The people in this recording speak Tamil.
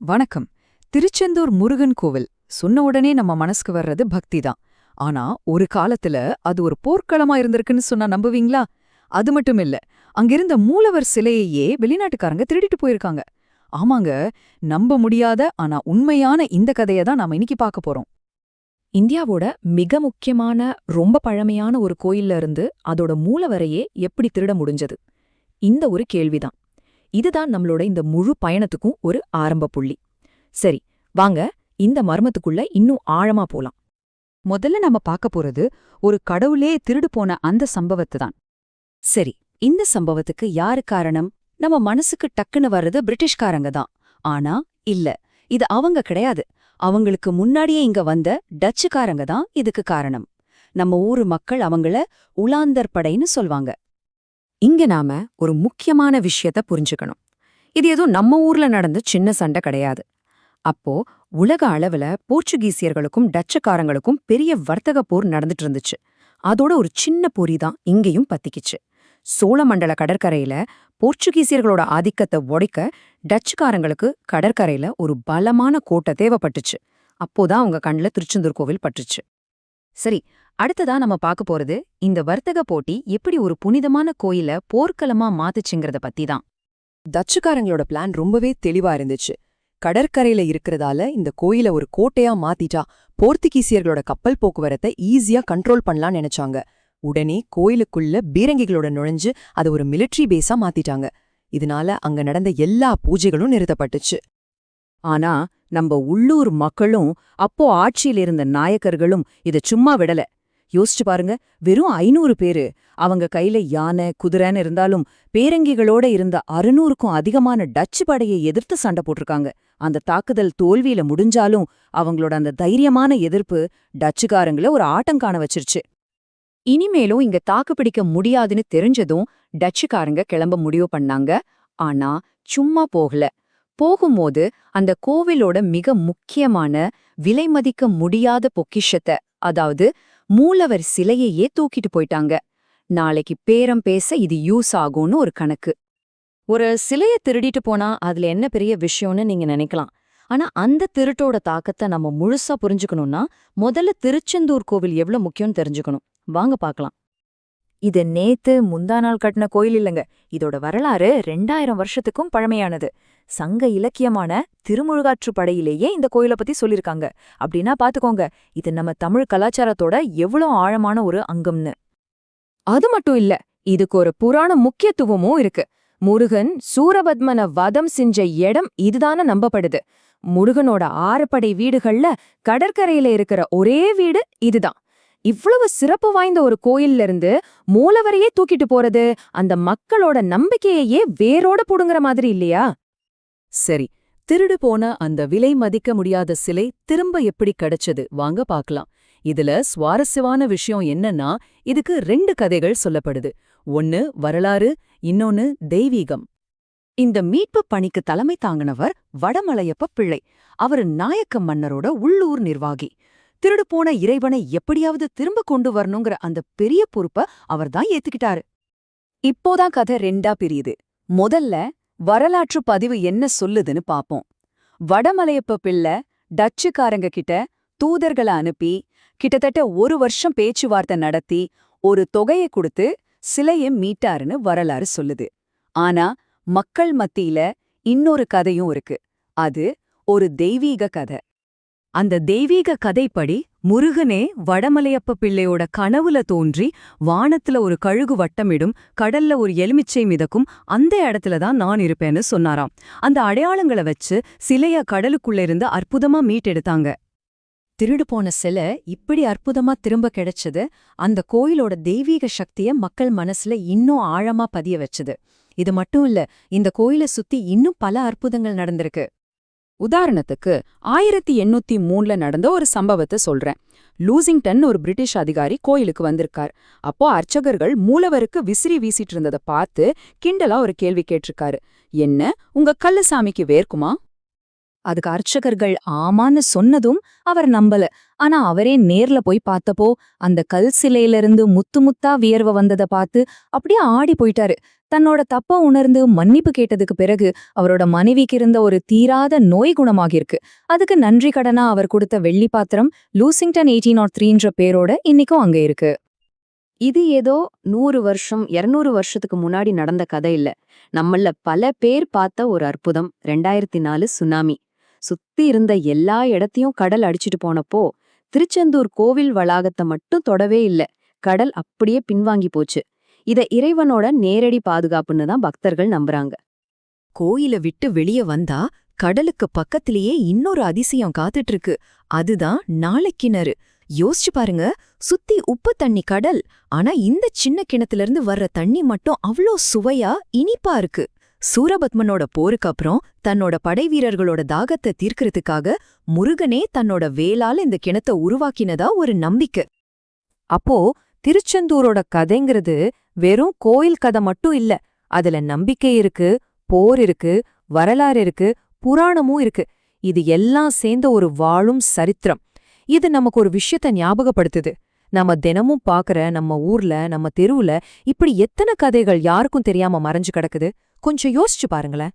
வணக்கம். திருச்செந்தூர் முருகன் கோவில். சொன்ன உடனே நம்ம மனசுக்கு வர்றது பக்தி தான். ஆனா ஒரு காலத்துல அது ஒரு போர்க்களமா இருந்திருக்குன்னு சொன்னா நம்புவீங்களா? அது மட்டும் இல்ல. அங்கிருந்த மூலவர் சிலையையே வெளிநாட்டுக்காரங்க திருடிட்டு போயிருக்காங்க. ஆமாங்க நம்ப முடியாத ஆனா உண்மையான இந்த கதையை தான் நாம இன்னைக்கு பார்க்க போறோம். இந்தியாவோட மிக முக்கியமான ரொம்ப பழமையான ஒரு கோயில்ல இருந்து அதோட மூலவரையே எப்படி திருட முடிஞ்சது? இந்த ஒரு கேள்விதான். இதுதான் நம்மளோட இந்த முழு பயணத்துக்கும் ஒரு ஆரம்ப புள்ளி. சரி வாங்க இந்த மர்மத்துக்குள்ள இன்னும் ஆழமா போலாம். முதல்ல நம்ம பார்க்க போறது ஒரு கடவுளே திருடு போன அந்த சம்பவத்தை தான் சரி இந்த சம்பவத்துக்கு யாரு காரணம்? நம்ம மனசுக்கு டக்குன்னு வர்றது பிரிட்டிஷ்காரங்க தான். ஆனா இல்ல இது அவங்க கிடையாது. அவங்களுக்கு முன்னாடியே இங்க வந்த டச்சுக்காரங்க தான் இதுக்கு காரணம். நம்ம ஊரு மக்கள் அவங்கள உலாந்தர் படைன்னு சொல்வாங்க. இங்க நாம ஒரு முக்கியமான விஷயத்த புரிஞ்சுக்கணும். இது ஏதோ நம்ம ஊர்ல நடந்த சின்ன சண்டை கிடையாது. அப்போ உலக அளவுல போர்ச்சுகீசியர்களுக்கும் டச்சுக்காரங்களுக்கும் பெரிய வர்த்தக போர் நடந்துட்டு இருந்துச்சு. அதோட ஒரு சின்ன பொறி தான் இங்கேயும் பத்திக்கிச்சு. சோழமண்டல கடற்கரையில போர்ச்சுகீசியர்களோட ஆதிக்கத்தை உடைக்க டச்சுக்காரங்களுக்கு கடற்கரையில ஒரு பலமான கோட்டை தேவைப்பட்டுச்சு. அப்போதான் அவங்க கண்ணில் திருச்செந்தூர் கோவில் பட்டுச்சு. சரி அடுத்ததா நம்ம பார்க்க போறது இந்த வர்த்தக போட்டி எப்படி ஒரு புனிதமான கோயில போர்க்களமா மாத்துச்சுங்கிறத பத்தி தான் டச்சுக்காரங்களோட பிளான் ரொம்பவே தெளிவா இருந்துச்சு. கடற்கரையில இருக்கிறதால இந்த கோயில ஒரு கோட்டையா மாத்திட்டா போர்த்துகீசியர்களோட கப்பல் போக்குவரத்தை ஈஸியா கண்ட்ரோல் பண்ணலாம்னு நினைச்சாங்க. உடனே கோயிலுக்குள்ள பீரங்கிகளோட நுழைஞ்சு அதை ஒரு மிலிட்ரி பேஸா மாத்திட்டாங்க. இதனால அங்க நடந்த எல்லா பூஜைகளும் நிறுத்தப்பட்டுச்சு. ஆனா நம்ம உள்ளூர் மக்களும் அப்போ ஆட்சியில் இருந்த நாயக்கர்களும் இத சும்மா விடல. யோசிச்சு பாருங்க. வெறும் ஐநூறு பேரு. அவங்க கையில யானை குதிரைன்னு இருந்தாலும் பேரங்கிகளோட இருந்த அறுநூறுக்கும் அதிகமான டச்சு படையை எதிர்த்து சண்டை போட்டிருக்காங்க. அந்த தாக்குதல் தோல்வியில முடிஞ்சாலும் அவங்களோட அந்த தைரியமான எதிர்ப்பு டச்சுக்காரங்கள ஒரு ஆட்டம் காண வச்சிருச்சு. இனிமேலும் இங்க தாக்கு பிடிக்க முடியாதுன்னு தெரிஞ்சதும் டச்சுக்காரங்க கிளம்ப முடிவு பண்ணாங்க. ஆனா சும்மா போகல. போகும்போது அந்த கோவிலோட மிக முக்கியமான விலைமதிக்க முடியாத பொக்கிஷத்தை அதாவது மூலவர் சிலையையே தூக்கிட்டு போயிட்டாங்க. நாளைக்கு பேரம் பேச இது யூஸ் ஆகும்னு ஒரு கணக்கு. ஒரு சிலைய திருடிட்டு போனா அதுல என்ன பெரிய விஷயம்னு நீங்க நினைக்கலாம். ஆனா அந்த திருட்டோட தாக்கத்தை நம்ம முழுசா புரிஞ்சுக்கணும்னா முதல்ல திருச்செந்தூர் கோவில் எவ்வளவு முக்கியம்னு தெரிஞ்சுக்கணும். வாங்க பார்க்கலாம். இது நேத்து முந்தா நாள் கட்டின கோயில் இல்லைங்க. இதோட வரலாறு ரெண்டாயிரம் வருஷத்துக்கும் பழமையானது. சங்க இலக்கியமான திருமுழுகாற்று படையிலேயே இந்த கோயிலை பத்தி சொல்லிருக்காங்க. அப்படின்னா பாத்துக்கோங்க இது நம்ம தமிழ் கலாச்சாரத்தோட எவ்வளோ ஆழமான ஒரு அங்கம்னு. அது மட்டும் இல்ல இதுக்கு ஒரு புராண முக்கியத்துவமும் இருக்கு. முருகன் சூரபத்மன வதம் செஞ்ச இடம் இதுதான நம்பப்படுது. முருகனோட ஆறுபடை வீடுகள்ல கடற்கரையில இருக்கிற ஒரே வீடு இதுதான். இவ்வளவு சிறப்பு வாய்ந்த ஒரு கோயில்ல இருந்து மூலவரையே தூக்கிட்டு போறது அந்த மக்களோட நம்பிக்கையையே வேரோட புடுங்குற மாதிரி இல்லையா? சரி திருடு போன அந்த விலை மதிக்க முடியாத சிலை திரும்ப எப்படி கிடைச்சது வாங்க பார்க்கலாம். இதுல சுவாரஸ்யமான விஷயம் என்னன்னா இதுக்கு ரெண்டு கதைகள் சொல்லப்படுது. ஒன்னு வரலாறு இன்னொன்னு தெய்வீகம். இந்த மீட்பு பணிக்கு தலைமை தாங்கினவர் வடமலையப்ப பிள்ளை. அவரு நாயக்க மன்னரோட உள்ளூர் நிர்வாகி. திருடு போன இறைவனை எப்படியாவது திரும்ப கொண்டு வரணுங்கிற அந்த பெரிய பொறுப்ப அவர்தான் ஏத்துக்கிட்டாரு. இப்போதான் கதை ரெண்டா பிரியுது. முதல்ல வரலாற்று பதிவு என்ன சொல்லுதுன்னு பாப்போம். வடமலையப்ப பிள்ளை டச்சுக்காரங்க கிட்ட தூதர்களை அனுப்பி கிட்டத்தட்ட ஒரு வருஷம் பேச்சுவார்த்தை நடத்தி ஒரு தொகையை கொடுத்து சிலைய மீட்டாருன்னு வரலாறு சொல்லுது. ஆனா மக்கள் மத்தியில இன்னொரு கதையும் இருக்கு. அது ஒரு தெய்வீக கதை. அந்த தெய்வீக கதைப்படி முருகனே வடமலையப்ப பிள்ளையோட கனவுல தோன்றி வானத்துல ஒரு கழுகு வட்டமிடும் கடல்ல ஒரு எலுமிச்சை மிதக்கும் அந்த இடத்துல தான் நான் இருப்பேன்னு சொன்னாராம். அந்த அடையாளங்களை வச்சு சிலைய கடலுக்குள்ள இருந்து அற்புதமா மீட்டெடுத்தாங்க. திருடு போன சிலை இப்படி அற்புதமா திரும்ப கிடைச்சது அந்த கோயிலோட தெய்வீக சக்திய மக்கள் மனசுல இன்னும் ஆழமா பதிய வச்சது. இது மட்டும் இல்ல இந்த கோயிலை சுத்தி இன்னும் பல அற்புதங்கள் நடந்திருக்கு. உதாரணத்துக்கு ஆயிரத்தி எண்ணூத்தி மூணுல நடந்த ஒரு சம்பவத்தை சொல்றேன். லூசிங்டன் ஒரு பிரிட்டிஷ் அதிகாரி கோயிலுக்கு வந்திருக்கார். அப்போ அர்ச்சகர்கள் மூலவருக்கு விசிறி வீசிட்டு இருந்ததை பார்த்து கிண்டலா ஒரு கேள்வி கேட்டிருக்காரு. என்ன? உங்க கல்லுசாமிக்கு வேர்க்குமா? அதுக்கு அர்ச்சகர்கள் ஆமான்னு சொன்னதும் அவர் நம்பல. ஆனா அவரே நேர்ல போய் பார்த்தப்போ அந்த கல் சிலையிலிருந்து முத்து முத்தா வியர்வை வந்தத பார்த்து அப்படியே ஆடி போயிட்டாரு. தன்னோட தப்ப உணர்ந்து மன்னிப்பு கேட்டதுக்கு பிறகு அவரோட மனைவிக்கு இருந்த ஒரு தீராத நோய் குணமாகிருக்கு அதுக்கு நன்றி கடனா அவர் கொடுத்த வெள்ளி பாத்திரம் லூசிங்டன் எயிட்டீன் நாட் த்ரீன்ற பேரோட இன்னைக்கும் அங்க இருக்கு. இது ஏதோ நூறு வருஷம் இருநூறு வருஷத்துக்கு முன்னாடி நடந்த கதை இல்ல. நம்மள பல பேர் பார்த்த ஒரு அற்புதம் ரெண்டாயிரத்தி நாலு சுனாமி. சுத்தி இருந்த எல்லா இடத்தையும் கடல் அடிச்சிட்டு போனப்போ திருச்செந்தூர் கோவில் வளாகத்தை மட்டும் தொடவே இல்ல. கடல் அப்படியே பின்வாங்கி போச்சு. இத இறைவனோட நேரடி பாதுகாப்புன்னு தான் பக்தர்கள் நம்புறாங்க. கோயில விட்டு வெளிய வந்தா கடலுக்கு பக்கத்திலேயே இன்னொரு அதிசயம் காத்துட்டு இருக்கு அதுதான் நாளைக்கிணறு. யோசிச்சு பாருங்க சுத்தி உப்பு தண்ணி கடல். ஆனா இந்த சின்ன கிணத்துல இருந்து வர்ற தண்ணி மட்டும் அவ்ளோ சுவையா இனிப்பா இருக்கு. சூரபத்மனோட போருக்கு அப்புறம் தன்னோட படைவீரர்களோட தாகத்தை தீர்க்கறதுக்காக முருகனே தன்னோட வேலால இந்த கிணத்த உருவாக்கினதா ஒரு நம்பிக்கை. அப்போ திருச்செந்தூரோட கதைங்கிறது வெறும் கோயில் கதை மட்டும் இல்ல. அதுல நம்பிக்கை இருக்கு போர் இருக்கு வரலாறு இருக்கு புராணமும் இருக்கு. இது எல்லாம் சேர்ந்த ஒரு வாழும் சரித்திரம். இது நமக்கு ஒரு விஷயத்த ஞாபகப்படுத்துது. நம்ம தினமும் பாக்குற நம்ம ஊர்ல நம்ம தெருவுல இப்படி எத்தனை கதைகள் யாருக்கும் தெரியாம மறைஞ்சு கிடக்குது? கொஞ்சம் யோசிச்சு பாருங்களேன்.